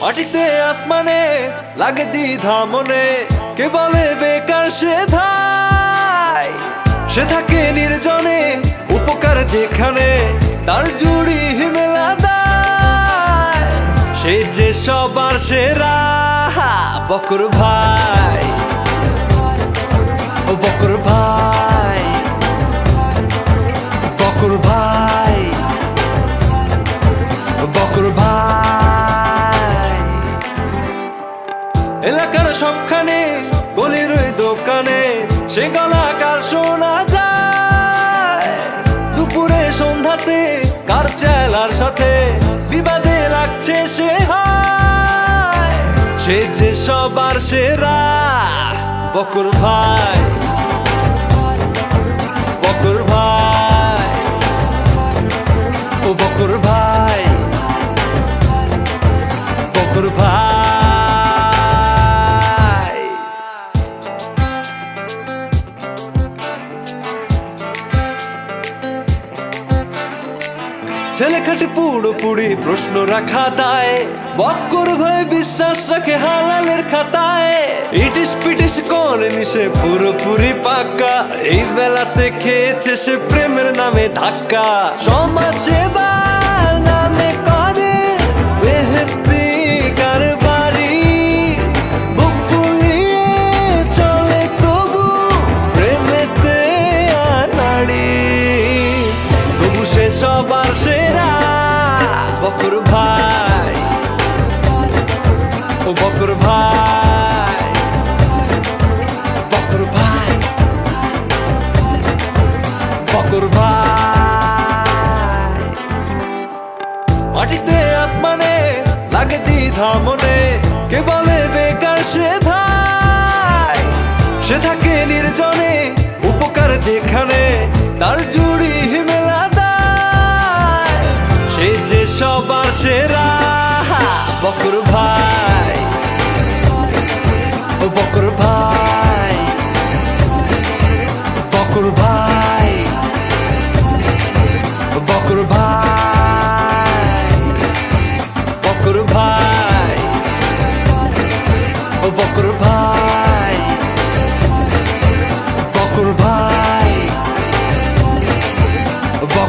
মাটিতে আসমানে লাগে দ্বিধা মনে। কে বলে বেকার সে ভাই? সে থাকে নির্জনে, উপকার যেখানে, তার জুড়ি হিমেলা সে যে সবার সেরা, বকর ভাই। ও বকর ভাই বকর ভাই। সবখানে, গলির ওই দোকানে, সে গলা কার শোনা যায়? দুপুরে, সন্ধ্যাতে, কার চেলার সাথে বিবাদে রাখছে সে সে যে সবার সেরা বকুর ভাই। ছেলে খাটে পুরো পুরি প্রশ্ন রাখা দায়। বক্কর ভাই বিশ্বাস রাখে হালালের খাতায়। ইটিস পিটিস করেনি সে পুরোপুরি পাক্কা। এই বেলাতে খেয়েছে সে প্রেমের নামে ধাক্কা। সমাজ সেবার নামে বেহেস্তি কারবারি। চলে তবু সে সবার সেরা মাটিতে আসমানে লাগে দ্বিধা মনে। কে বলে বেকার সে ভাই? সে থাকে নির্জনে, উপকার যেখানে, তার জুড়ি হিমেলা দায়। সে যে সবার সেরা, বকর ভাই। বকর ভাই।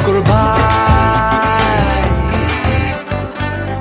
kurban